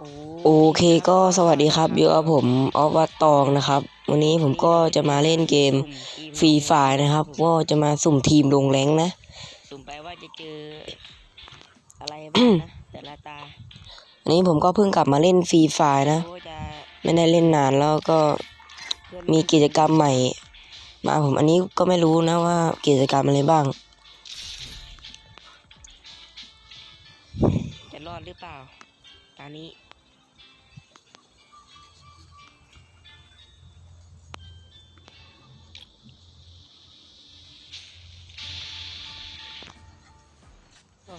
โอ้โอเคก็สวัสดีครับอยู่กับผมออฟวัตตองนะครับ วันนี้ผมก็จะมาเล่นเกมฟรีไฟนะครับ ก็จะมาสุ่มทีมลงแรงค์นะ สุ่มไปว่าจะเจออะไรบ้างนะแต่ละตาอันนี้ผมก็เพิ่งกลับมาเล่นฟรีไฟนะโอ้จะไม่ได้เล่นนานแล้วก็เพื่อนมีกิจกรรมใหม่ มาผมอันนี้ก็ไม่รู้นะว่ากิจกรรมอะไรบ้างจะรอดหรือเปล่าตอนนี้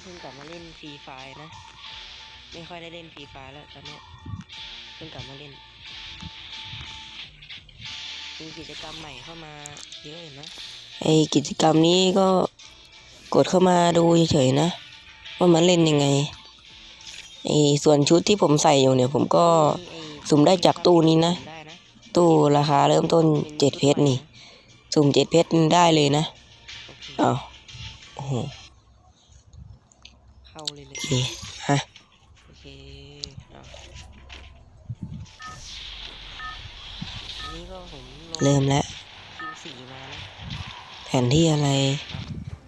เพิ่งกลับมาเล่นฟรีไฟนะ ไม่ค่อยได้เล่นฟรีไฟแล้วตอนเนี้ยเพิ่งกลับมาเล่นมีกิจกรรมใหม่เข้ามาเยอะอยู่นะไอกิจกรรมนี้ก็กดเข้ามาดูเฉยๆนะ ว่ามันเล่นยังไงไอส่วนชุดที่ผมใส่อยู่เนี่ย ผมก็มีไอ้สุ่มได้จากตู้นี้นะได้นะ ตู้ราคาเริ่มต้นเจ็ดเพชรนี่ สุ่มเจ็ดเพชรได้เลยนะโอเคอ้าวโอ้โห เข้าเลยเลโอยเคฮะโอเคเอาอันนี้ก็ผมลงเริ่มแล้ว คิวสี่มานะแผนที่อะไร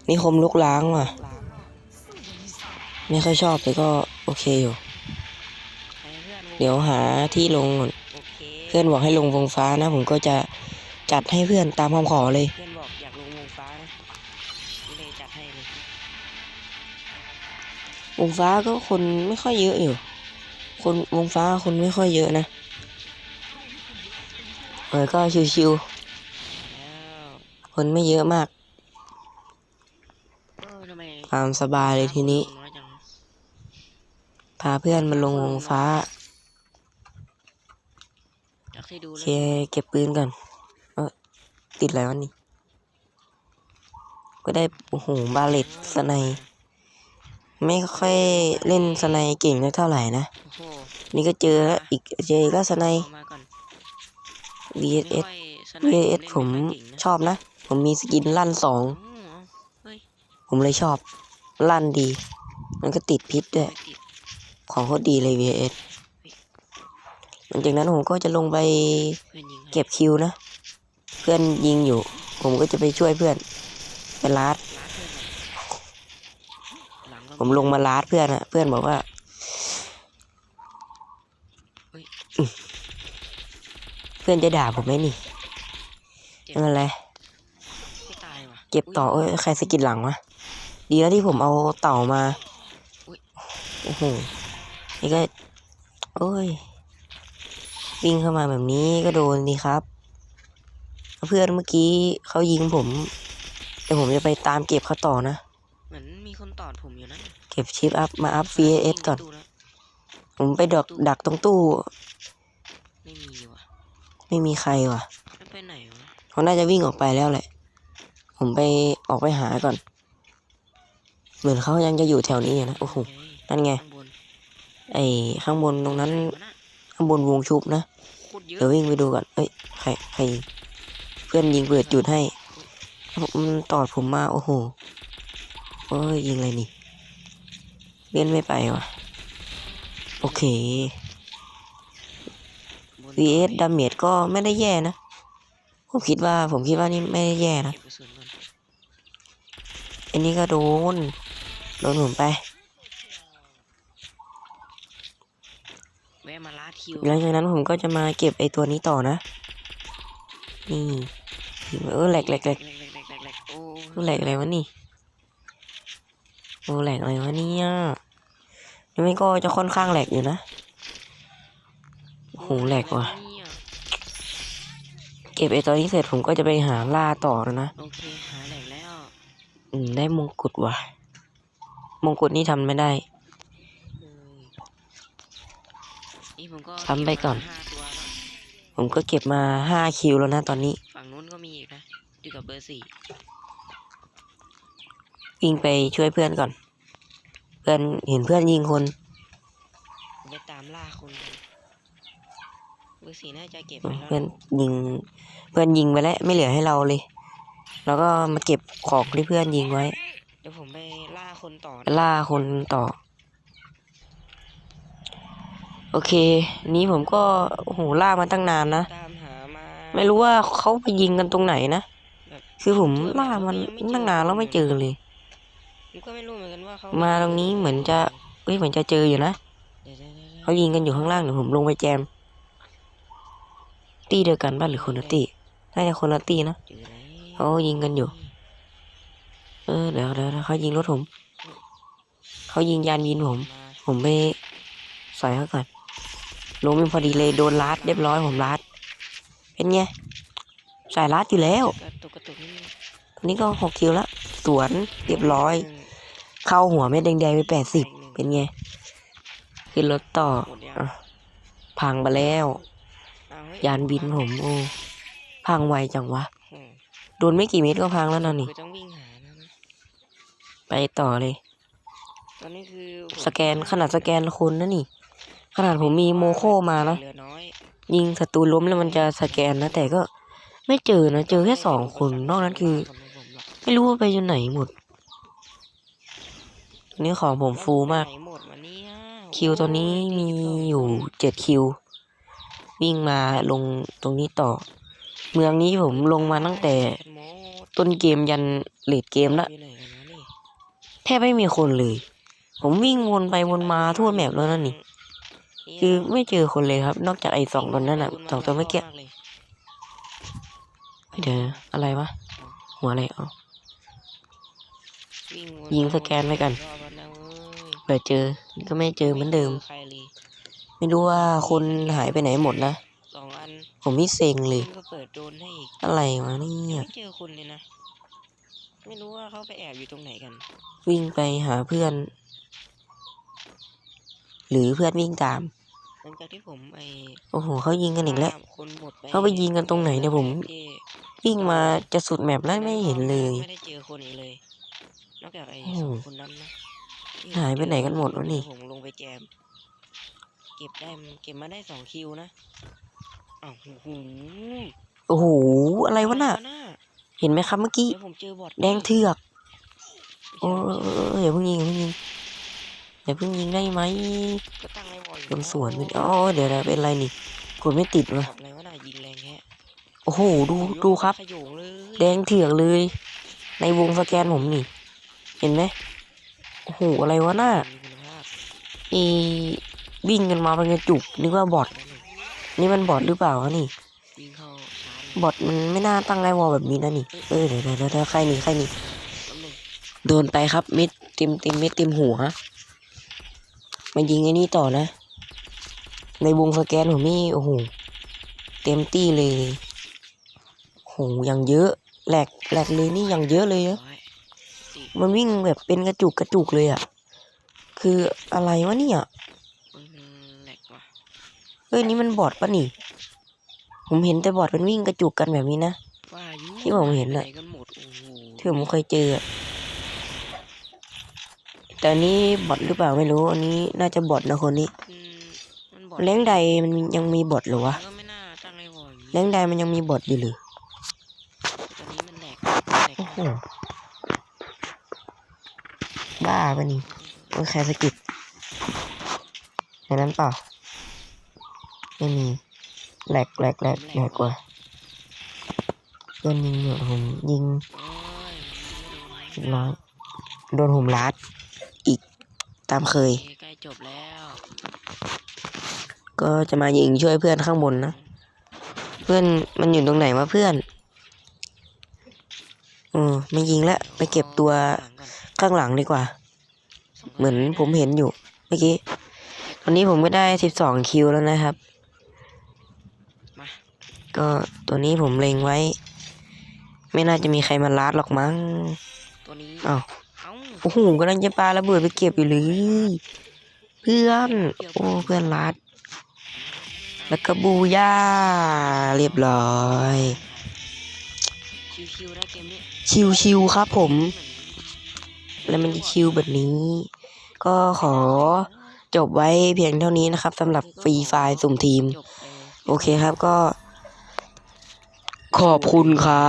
นิคมลุกล้างว่ะ ล้างไม่ค่อยชอบแต่ก็โอเคอยู่ให้เพื่อนเดี๋ยวหาที่ลงก่อนโอเคเพื่อนบอกให้ลงวงฟ้านะ ผมก็จะจัดให้เพื่อนตามคำขอเลย เวงฟ้าก็คนไม่ค่อยเยอะอยู่ คนวงฟ้าคนไม่ค่อยเยอะนะเออก็ชิวๆคนไม่เยอะมากเออทำไมตามสบายเลยทีนี้ พาเพื่อนมาลงวงฟ้าเคเก็บปืนก่อนเออติดอะไรวะนี่ ก็ได้โอ้โหบาเลตสไน ไม่ค่อยเล่นสไนด์เก่งเท่าไหร่นะโอ้โหนี่ก็เจออีกเจออีกก็สไนด์เอามาก่อน VSS ไม่ค่อยสไนด์ VSS ผมเล่นไค่อยเก่งนะชอบนะ ผมมีสกินลั่นสองอ๋อเฮ้ยผมเลยชอบ ลั่นดี มันก็ติดพิษด้วยไม่ติดของโคตรดีเลย VS หลังจากนั้นผมก็จะลงไปเพื่อนยิงให้เก็บคิวนะ เพื่อนยิงอยู่ ผมก็จะไปช่วยเพื่อนไปลาด ล้าเพื่อนหน่อยหลังก็ ผมลงมาลาดเพื่อนอะเพื่อนบอกว่าเฮ้ยอืมเพื่อนจะด่าผมไหมนี่เจ็บไม่เป็นไรไม่ตายว่ะเก็บต่อเอ้ยใครสะกิดหลังวะดีแล้วที่ผมเอาเต่ามาอุ๊ยโอ้โหนี่ก็โอ้ยวิ่งเข้ามาแบบนี้ก็โดนดีครับ เพื่อนเมื่อกี้เขายิงผมเดี๋ยวผมจะไปตามเก็บเขาต่อนะ เหมือนมีคนตอดผมอยู่นะเก็บชิปอัพมาอัพ VS ก่อนตู้แล้วผมไปดักดักตรงตู้ ไม่มีว่ะ ไม่มีใครว่ะแล้วไปไหนวะเขาน่าจะวิ่งออกไปแล้วแหละ ผมไปออกไปหาก่อน เหมือนเขายังจะอยู่แถวนี้อยู่นะ โอ้โหเฮ้ยนั่นไงข้างบนไอข้างบนตรงนั้นไหวะน่ะข้างบนวงชุบนะโคตรเยอะเดี๋ยววิ่งไปดูก่อนเอ้ย ใคร ใครยิงเพื่อนยิงเปิดจุดให้ มันตอดผมมา โอ้โห โอ้ยยิงอะไรนี่ เล่นไม่ไปว่ะโอเคบน VS ดาเมจก็ไม่ได้แย่นะ ผมคิดว่าผมคิดว่านี่ไม่ได้แย่นะเก็บกระสุนก่อนอันนี้ก็โดน โดนผมไปแวะมาลาดคิวหลังจากนั้นผมก็จะมาเก็บไอตัวนี้ต่อนะ นี่ เออแหลกแหลกแหลกแหลกแหลกแหลกแหลกโอ้แหลกอะไรวะนี่ โอ้แหลกอะไรวะเนี่ยยังไม่ก็จะค่อนข้างแหลกอยู่นะโอ้โหแหลกว่ะเนี่ยเก็บไอตัวนี้เสร็จผมก็จะไปหาล่าต่อแล้วนะ โอเค หาแหลกแล้ว อืม ได้มงกุฎว่ะ มงกุฎนี่ทำไม่ได้เออนี่ผมก็ทำไปก่อนเบมาห้าตัวแล้วผมก็เก็บมาห้าคิวแล้วนะตอนนี้ ฝั่งนู้นก็มีอีกนะ อยู่กับเบอร์สี่วิ่งไปช่วยเพื่อนก่อน เพื่อนเห็นเพื่อนยิงคนผมไปตามล่าคนกันเบอร์สี่น่าจะเก็บไปแล้วเพื่อนยิง เพื่อนยิงไปแล้วไม่เหลือให้เราเลย แล้วก็มาเก็บของที่เพื่อนยิงไว้ เดี๋ยวผมไปล่าคนต่อ ล่าคนต่อ โอโอเค นี้ผมก็โอ้โหล่ามาตั้งนานนะตามหามาไม่รู้ว่าเขาไปยิงกันตรงไหนนะแบบคือผมล่ามันตั้งนานแล้วไม่เจอเลย ผมก็ไม่รู้เหมือนกันว่าเขามามาตรงนี้เหมือนจะเอ้ยเหมือนจะเจออยู่นะเดี๋ยวๆๆๆเขายิงกันอยู่ข้างล่างเดี๋ยวผมลงไปแจม ตีเดียวกันบ้านหรือคนละตีน่าจะคนละตีนะอยู่ไหนเขายิงกันอยู่ เออเดี๋ยวเดี๋ยวเดี๋ยวเขายิงรถผมเขายิงยานบินผม มาผมไปใส่เขาก่อนลงเป็นพอดีเลยโดนลัดเรียบร้อยผมลัด เป็นไงสายลัดอยู่แล้ว กระตุกกระตุกนิดนึงตอนนี้ก็หกคิวละสวนเรียบร้อยหนึ่ง เข้าหัวเม็ดแดงๆไปแปดสิบเป็นไง ขึ้นรถต่อหมดยังอะพังไปแล้วเอาเฮ้ยานบินผมโอ้พังไวจังวะโอ้โดนไม่กี่เม็ดก็พังแล้วนะนี่ คือต้องวิ่งหานะนะไปต่อเลย ตอนนี้คือผมสแกนขนาดสแกนคนนะนี่ ขนาดผมมีโมโคมานะ เหลือน้อยยิงศัตรูล้มแล้วมันจะสแกนนะ แต่ก็ไม่เจอนะ เจอแค่สองคน นอกนั้นคือ ไม่รู้ว่าไปอยู่ไหนหมด ตอนนี้ของผมฟูมาก คิวตัวนี้มีอยู่เจ็ดคิว วิ่งมาลงตรงนี้ต่อ เมืองนี้ผมลงมาตั้งแต่ ต้นเกมยันเลดเกมละอยู่ไหนกันวแทบไม่มีคนเลย ผมวิ่งวนไปวนมาทั่วแมปแล้วนั่นนี่ คือไม่เจอคนเลยครับ นอกจากไอ้สองตัวนั้นอะสองตัวเมื่อกี้เลยเดี๋ยวอะไรวะหัวอะไรอาวิ่วน ยิงสแกนไว้กันรอบแล้วนะเว้ยเผื่อเจอนี่ก็ไม่เจอเหมือนเดิมใครเลยไม่รู้ว่าคนหายไปไหนหมดนะสองอันผมนี่เซ็งเลยมันก็เปิดโดนให้อีกอะไรวะเนี่ยังยไม่เจอคนเลยนะ ไม่รู้ว่าเขาไปแอบอยู่ตรงไหนกัน วิ่งไปหาเพื่อน หรือเพื่อนวิ่งตามหลังจากที่ผมไอโอ้โหเขายิงกันอีกแล้วตามคนหมดไปเขาไปยิงกันตรงไหนเนี่ยผมที่วิ่งมาจะสุดแมปแล้วไม่เห็นเลยไม่ได้เจอคนอีกเลย นอกจากไอ้โอ้โหสองคนนั้นนะที่หายไปไหนกันหมดวะนี่ ผมลงไปแจม เก็บได้มันเก็บมาได้สองคิวนะอ้าวโอ้โหโอ้โห อะไรวะน่ะน่ะ เห็นไหมครับเมื่อกี้ เดี๋ยวผมเจอบอทแดงเถือกไม่โอ้ใช่เออเอออย่าเพิ่งยิงอย่าเพิ่งยิงอย่าเพิ่งยิงได้ไหมก็ตั้งไอ้บอลอยู่โดนสวนไปอ๋อเดี๋ยวนะเป็นไรนี่กดไม่ติดวะบอทอะไรวะน่ะยิงแรงแฮะโอ้โห ดูดูครับขโยงเลยแดงเถือกเลย ในวงสแกนผมนี่เห็นไหมโอ้โหอะไรวะหน่าอีวิ่งกันมาเป็นกระจุกนึกว่าบอทนี่มันบอทหรือเปล่าวะนี่บอทมันไม่น่าตั้งไอวอลแบบนี้นะนี่เออเดี๋ยวเดี๋ยวเดี๋ยวใครนี่ใครนี่โดนไปครับเม็ดเต็มเต็มเม็ดเต็มหัวมายิงไอ้นี่ต่อนะ ในวงสแกนผมนี่โอ้โหเต็มตี้เลยโอ้โหยังเยอะแหลกแหลกเลยนี่ยังเยอะเลยอะ มันวิ่งแบบเป็นกระจุกกระจุกเลยอะคืออะไรวะเนี่ยเอ้ยมันแหลกว่ะเฮ้ยนี่มันบอทปะนี่ ผมเห็นแต่บอทมันวิ่งกระจุกกันแบบนี้นะว่าอยู่ที่ผมเห็นน่ะไปกันหมดโอ้โหที่ผมเคยเจออะแต่อันนี้บอทหรือเปล่าไม่รู้ อันนี้น่าจะบอทนะคนนี้อืมมันบอทแรงใดมันยังมีบอทเหรือวะมันก็ไม่น่าตั้งไอ้บอลอย่างนี้แรงใดมันยังมีบอทอยู่หรือตอนนี้มันแหลกแหลกโอ้โห บ้าปะนี่โอ้ยใครสะกิดในนั้นเปล่า ไม่มีแหลกแหลกแหลกแหลกกว่าเพื่อนยิงอยู่ผมยิงโอ้ยเรียบร้อยโดนผมลัดอีกตามเคยโอเคใกล้จบแล้ว ก็จะมายิงช่วยเพื่อนข้างบนนะ เพื่อนมันอยู่ตรงไหนวะเพื่อนเออไม่ยิงแล้วไปเก็บตัวหลังก่อน ข้างหลังดีกว่าส่งเหมือนผมเห็นอยู่เมื่อกี้ตอนนี้ผมก็ได้สิบสองคิวแล้วนะครับมาก็ตัวนี้ผมเล็งไว้ ไม่น่าจะมีใครมาลัดหรอกมั้งตัวนี้อ้าวเอ้าโอ้โหกำลังจะปาระเบิดไปเก็บอยู่เลยเพื่อน โอ้เพื่อนลัด แล้วก็บูย่าเรียบร้อย ชิวๆนะเกมนี้ชิวๆครับผม แล้วมันคิวแบบนี้ ก็ขอจบไว้เพียงเท่านี้นะครับสำหรับฟรีไฟล์สุ่มทีม โอเคครับก็ ขอบคุณครับ